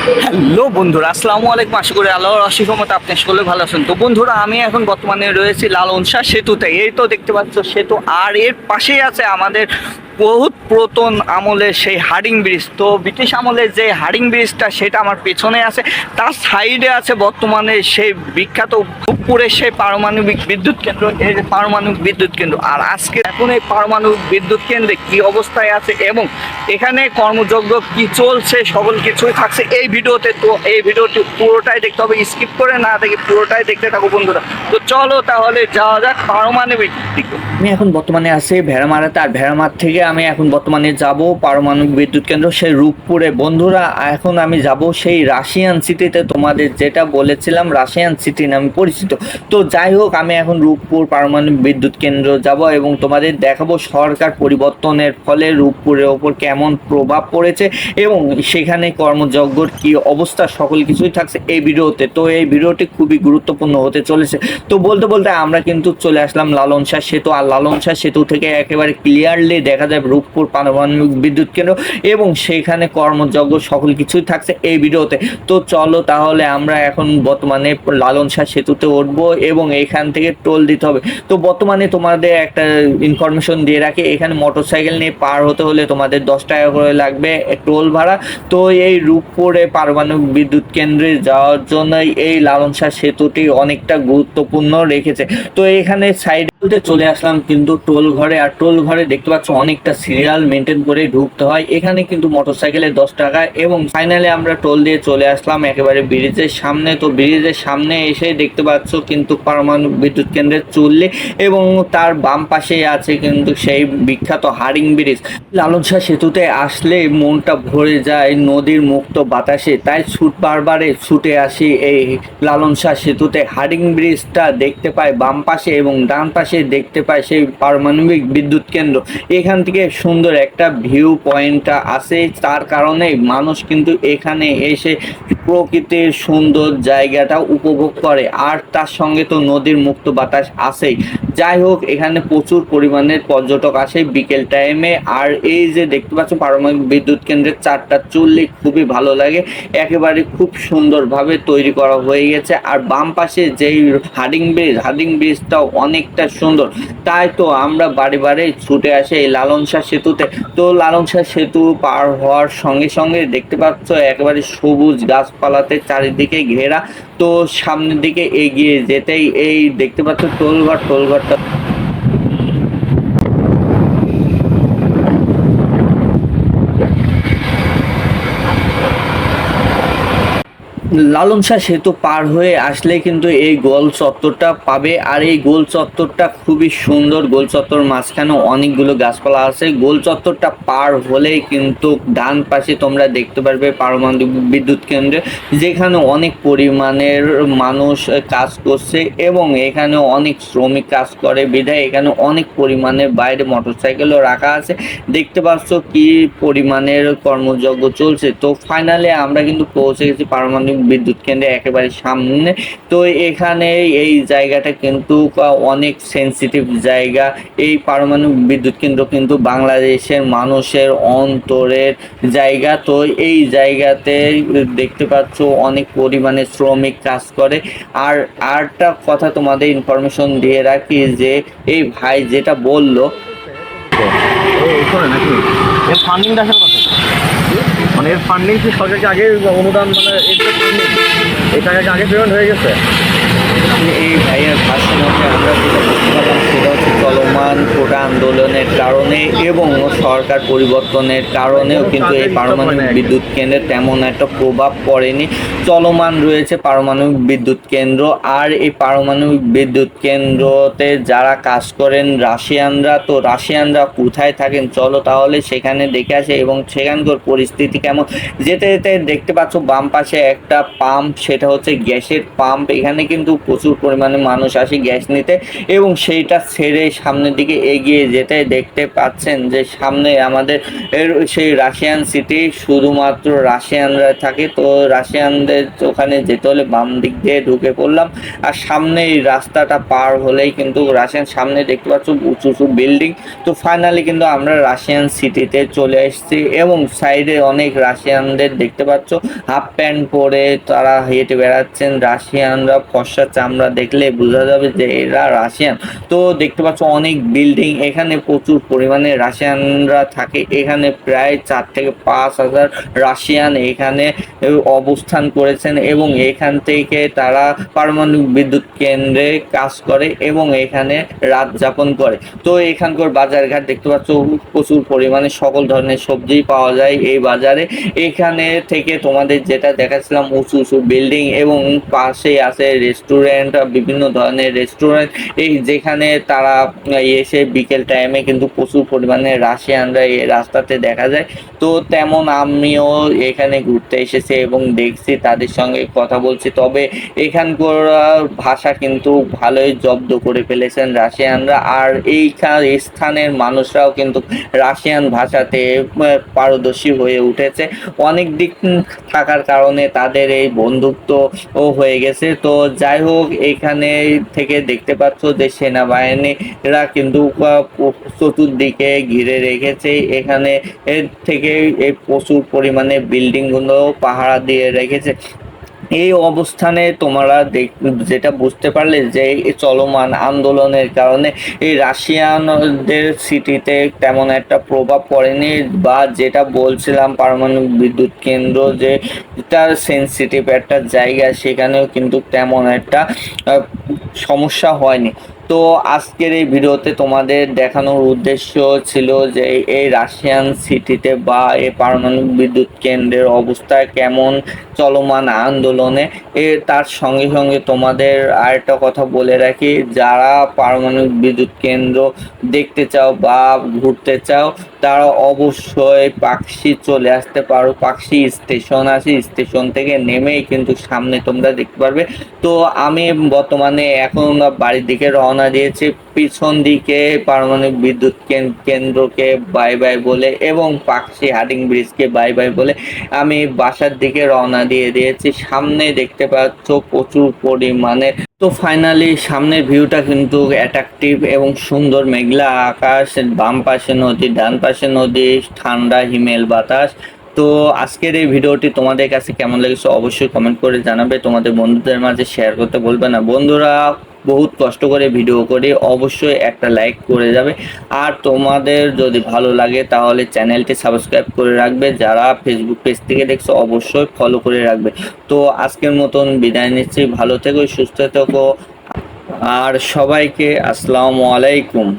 Hello বন্ধুরা, আসসালামু আলাইকুম। আশা করি আল্লাহর অশেষ মতো আপনি সকলে ভালো আছেন। তো বন্ধুরা, আমি এখন বর্তমানে রয়েছি লালনসা সেতুতে। এই তো দেখতে পাচ্ছ, সেতু আর এর পাশেই আছে আমাদের বহুত পুরাতন আমলে সেই হার্ডিং ব্রিজ। তো ব্রিটিশ আমলের যে হার্ডিং ব্রিজটা, সেটা আমার পেছনে আছে। তার সাইডে আছে বর্তমানে সেই বিখ্যাত ভূপপুরের সেই পারমাণবিক বিদ্যুৎ কেন্দ্র। এই যে পারমাণবিক বিদ্যুৎ কেন্দ্র। আর আজকে এখন এই পারমাণবিক বিদ্যুৎ কেন্দ্রে কি অবস্থায় আছে এবং এখানে কর্মযজ্ঞ কি চলছে সকল কিছুই থাকছে এই ভিডিওতে। তো এই ভিডিওটি পুরোটাই দেখতে হবে। স্কিপ করে না দেখে পুরোটাই দেখতে থাকো বন্ধুরা। তো চলো তাহলে যাওয়া যাক পারমাণবিক আমি এখন বর্তমানে আছি ভেড়ামারাতে। আর ভেড়ামার থেকে আমি এখন বর্তমানে যাব পারমাণবিক বিদ্যুৎ কেন্দ্র, সেই রূপপুরে। বন্ধুরা, এখন আমি যাব সেই রাশিয়ান সিটিতে। তোমাদের যেটা বলেছিলাম, রাশিয়ান সিটি নামে পরিচিত। তো যাই হোক, আমি এখন রূপপুর পারমাণবিক বিদ্যুৎ কেন্দ্র যাব এবং তোমাদের দেখাবো সরকার পরিবর্তনের ফলে রূপপুরের ওপর কেমন প্রভাব পড়েছে এবং সেখানে কর্মযজ্ঞর কি অবস্থা, সকল কিছুই থাকছে এই ভিডিওতে। তো এই ভিডিওটি খুবই গুরুত্বপূর্ণ হতে চলেছে। তো বলতে বলতে আমরা কিন্তু চলে আসলাম লালন শাহ সেতু। আর লালন শাহ সেতু থেকে একেবারে ক্লিয়ারলি দেখা যায় রূপপুর পারমাণবিক বিদ্যুৎ কেন্দ্র এবং সেখানে কর্মযজ্ঞ সকল কিছুই থাকছে এই ভিডিওতে। তো চলো তাহলে আমরা এখন বর্তমানে লালন শাহ সেতুতে উঠবো এবং এখান থেকে টোল দিতে হবে। তো বর্তমানে তোমাদের একটা ইনফরমেশন দিয়ে রাখি, এখানে মোটরসাইকেল নিয়ে পার হতে হলে তোমাদের দশ টাকা করে লাগবে টোল ভাড়া। তো এই রূপপুরে পারমাণবিক বিদ্যুৎ কেন্দ্রে যাওয়ার জন্য এই লালন শাহ সেতুটি অনেকটা গুরুত্বপূর্ণ রেখেছে। তো এখানে সাইড বলতে চলে আসলাম কিন্তু টোল ঘরে। আর টোল ঘরে দেখতে পাচ্ছ অনেকটা সিরিয়াল মেনটেন করে ঢুকতে হয়। এখানে কিন্তু মোটরসাইকেলে দশ টাকা এবং ফাইনালে আমরা টোল দিয়ে চলে আসলাম একেবারে ব্রিজের সামনে। তো ব্রিজের সামনে এসে দেখতে পাচ্ছ কিন্তু পারমাণবিক বিদ্যুৎ কেন্দ্রের চুল্লি এবং তার বাম পাশে আছে কিন্তু সেই বিখ্যাত হারিং ব্রিজ। লালন শাহ সেতুতে আসলে মনটা ভরে যায়, নদীর মুক্ত বাতাসে। তাই ছুট বারবারে ছুটে আসি এই লালন শাহ সেতুতে। হারিং ব্রিজটা দেখতে পাই বাম পাশে এবং ডান পাশে দেখতে পাই সেই পারমাণবিক বিদ্যুৎ কেন্দ্র। এখান থেকে সুন্দর একটা ভিউ পয়েন্টটা আছে। তার কারণে মানুষ কিন্তু এখানে এসে প্রকৃতির সুন্দর জায়গাটা উপভোগ করে। আর তার সঙ্গে তো নদীর মুক্ত বাতাস আছেই। যাই হোক, এখানে প্রচুর পরিমাণের পর্যটক আসে বিকেল টাইমে আর এই যে দেখতে পাচ্ছ পারমাণবিক বিদ্যুৎ কেন্দ্রের চারটা চুল্লি, খুবই ভালো লাগে। একেবারে খুব সুন্দরভাবে তৈরি করা হয়ে গেছে। আর বাম পাশে যেই হার্ডিং ব্রিজ, হার্ডিং ব্রিজটাও অনেকটা সুন্দর। তাই তো আমরা বাড়ি বাড়ি ছুটে আসে এই শাহ সেতুতে। তো শাহ সেতু পার হওয়ার সঙ্গে সঙ্গে দেখতে পাচ্ছ একেবারে সবুজ গাছপালাতে চারিদিকে ঘেরা। তো সামনের দিকে এগিয়ে যেতেই এই দেখতে পাচ্ছ টোলঘর। টোলঘরটা লালন শাহ সেতু পার হয়ে আসলে কিন্তু এই গোল চত্বরটা পাবে। আর এই গোল চত্বরটা খুবই সুন্দর। গোল চত্বর মাঝখানে অনেকগুলো গাছপালা আছে। গোল চত্বরটা পার হলেই কিন্তু ডান পাশে তোমরা দেখতে পারবে পারমাণবিক বিদ্যুৎ কেন্দ্রে, যেখানে অনেক পরিমাণের মানুষ কাজ করছে এবং এখানে অনেক শ্রমিক কাজ করে। বিধায় এখানে অনেক পরিমাণের বাইরে মোটরসাইকেলও রাখা আছে। দেখতে পাচ্ছ কি পরিমাণের কর্মযজ্ঞ চলছে। তো ফাইনালে আমরা কিন্তু পৌঁছে গেছি পারমাণবিক বিদ্যুৎ কেন্দ্রে একেবারে সামনে। তো এখানে এই জায়গাটা কিন্তু অনেক সেন্সিটিভ জায়গা। এই পারমাণবিক বিদ্যুৎ কেন্দ্র কিন্তু বাংলাদেশের মানুষের অন্তরের জায়গা। তো এই জায়গাতে দেখতে পাচ্ছ অনেক পরিমাণে শ্রমিক কাজ করে। আর আরটা কথা তোমাদের ইনফরমেশন দিয়ে রাখি যে, এই ভাই যেটা বলল ফান্ডিংটা কথা? মানে এর ফান্ডিং কি সরকারকে আগে অনুদান মানে এটা আগে পেমেন্ট হয়ে গেছে। এই ভাইয়ের ভাষণ মধ্যে আমরা যেটা বুঝতে পারলাম সেটা হচ্ছে চলমান কোটা আন্দোলনের কারণে এবং সরকার পরিবর্তনের কারণেও কিন্তু এই পারমাণবিক বিদ্যুৎ কেন্দ্রে তেমন একটা প্রভাব পড়েনি। চলমান রয়েছে পারমাণবিক বিদ্যুৎ কেন্দ্র আর এই পারমাণবিক বিদ্যুৎ কেন্দ্রতে যারা কাজ করেন রাশিয়ানরা, তো রাশিয়ানরা কোথায় থাকেন? চলো তাহলে সেখানে দেখে আসে এবং সেখানকার পরিস্থিতি কেমন? যেতে যেতে দেখতে পাচ্ছ বাম পাশে একটা পাম্প, সেটা হচ্ছে গ্যাসের পাম্প। এখানে কিন্তু প্রচুর পরিমাণে মানুষ আসে গ্যাস নিতে এবং সেইটা ছেড়ে সামনের দিকে এগিয়ে যেতে দেখতে পাচ্ছেন যে সামনে আমাদের সেই রাশিয়ান সিটি শুধুমাত্র রাশিয়ানরা থাকে। তো রাশিয়ানদের ওখানে যেতে হলে বাম দিক দিয়ে ঢুকে পড়লাম। আর সামনে এই রাস্তাটা পার হলেই কিন্তু রাশিয়ান সামনে দেখতে পাচ্ছ উঁচু উঁচু বিল্ডিং। তো ফাইনালি কিন্তু আমরা রাশিয়ান সিটিতে চলে এসেছি এবং সাইডে অনেক রাশিয়ানদের দেখতে পাচ্ছ। হাফ প্যান্ট পরে তারা হেঁটে বেড়াচ্ছেন। রাশিয়ানরা ফর্সা চামড়া দেখলে বোঝা যাবে যে এরা রাশিয়ান। তো দেখতে পাচ্ছ অনেক বিল্ডিং এখানে প্রচুর পরিমাণে রাশিয়ানরা থাকে। এখানে প্রায় চার থেকে পাঁচ হাজার রাশিয়ান এখানে অবস্থান করেছেন এবং এখান থেকে তারা পারমাণবিক বিদ্যুৎ কেন্দ্রে কাজ করে এবং এখানে রাত যাপন করে। তো এখানকার বাজারঘাট দেখতে পাচ্ছ, প্রচুর পরিমাণে সকল ধরনের সবজি পাওয়া যায় এই বাজারে। এখানে থেকে তোমাদের যেটা দেখাচ্ছিলাম, উঁচু উঁচু বিল্ডিং এবং পাশেই আছে রেস্টুরেন্ট বিভিন্ন ধরনের রেস্টুরেন্ট এই যেখানে তারা এসে বিকেল টাইমে কিন্তু প্রচুর পরিমাণে রাশিয়ানরা এই রাস্তাতে দেখা যায়। তো তেমন আমিও এখানে ঘুরতে এসেছি এবং দেখছি তাদের সঙ্গে কথা বলছি। তবে এখানকার ভাষা কিন্তু ভালোই জব্দ করে ফেলেছেন রাশিয়ানরা। আর এইখান স্থানের মানুষরাও কিন্তু রাশিয়ান ভাষাতে পারদর্শী হয়ে উঠেছে। অনেক দিক থাকার কারণে তাদের এই বন্ধুত্ব হয়ে গেছে। তো যাই হোক এখানে থেকে দেখতে পাচ্ছ যে সেনাবাহিনীরা কিন্তু চতুর্দিকে ঘিরে রেখেছে। এখানে থেকে প্রচুর পরিমাণে বিল্ডিংগুলো পাহারা দিয়ে রেখেছে। এই অবস্থানে তোমরা যেটা বুঝতে পারলে যে চলমান আন্দোলনের কারণে এই রাশিয়ানদের সিটিতে তেমন একটা প্রভাব পড়েনি বা যেটা বলছিলাম পারমাণবিক বিদ্যুৎ কেন্দ্র যে তার সেন্সিটিভ একটা জায়গা সেখানেও কিন্তু তেমন একটা সমস্যা হয়নি। তো আজকের এই ভিডিওতে তোমাদের দেখানোর উদ্দেশ্য ছিল যে এই রাশিয়ান সিটিতে বা এই পারমাণবিক বিদ্যুৎ কেন্দ্রের অবস্থা কেমন চলমান আন্দোলনে। এ তার সঙ্গে সঙ্গে তোমাদের আরেকটা কথা বলে রাখি, যারা পারমাণবিক বিদ্যুৎ কেন্দ্র দেখতে চাও বা ঘুরতে চাও, তারা অবশ্যই পাকশি চলে আসতে পারো পাকশি স্টেশন আছে, স্টেশন থেকে নেমেই কিন্তু সামনে তোমরা দেখতে পারবে। তো আমি বর্তমানে এখন বাড়ির দিকে রওনা দিয়েছি, পিছন দিকে পারমাণবিক বিদ্যুৎ কেন- কেন্দ্রকে বাই বাই বলে এবং পাকশি হাডিং ব্রিজকে বাই বাই বলে আমি বাসার দিকে রওনা দিয়ে দিয়েছি। সামনে দেখতে পাচ্ছ প্রচুর পরিমাণে। তো ফাইনালি সামনের ভিউটা কিন্তু অ্যাট্রাকটিভ এবং সুন্দর মেঘলা আকাশ, বাম পাশে নদী, ডান পাশে নদী, ঠান্ডা হিমেল বাতাস। তো আজকের এই ভিডিওটি তোমাদের কাছে কেমন লেগেছে অবশ্যই কমেন্ট করে জানাবে। তোমাদের বন্ধুদের মাঝে শেয়ার করতে বলবে না। বন্ধুরা বহুত কষ্ট করে ভিডিও করে, অবশ্যই একটা লাইক করে যাবে। আর তোমাদের যদি ভালো লাগে, তাহলে চ্যানেলটি সাবস্ক্রাইব করে রাখবে। যারা ফেসবুক পেজ থেকে দেখছ, অবশ্যই ফলো করে রাখবে। তো আজকের মতন বিদায় নিচ্ছি। ভালো থেকো, সুস্থ থেকো। আর সবাইকে আসসালামু আলাইকুম।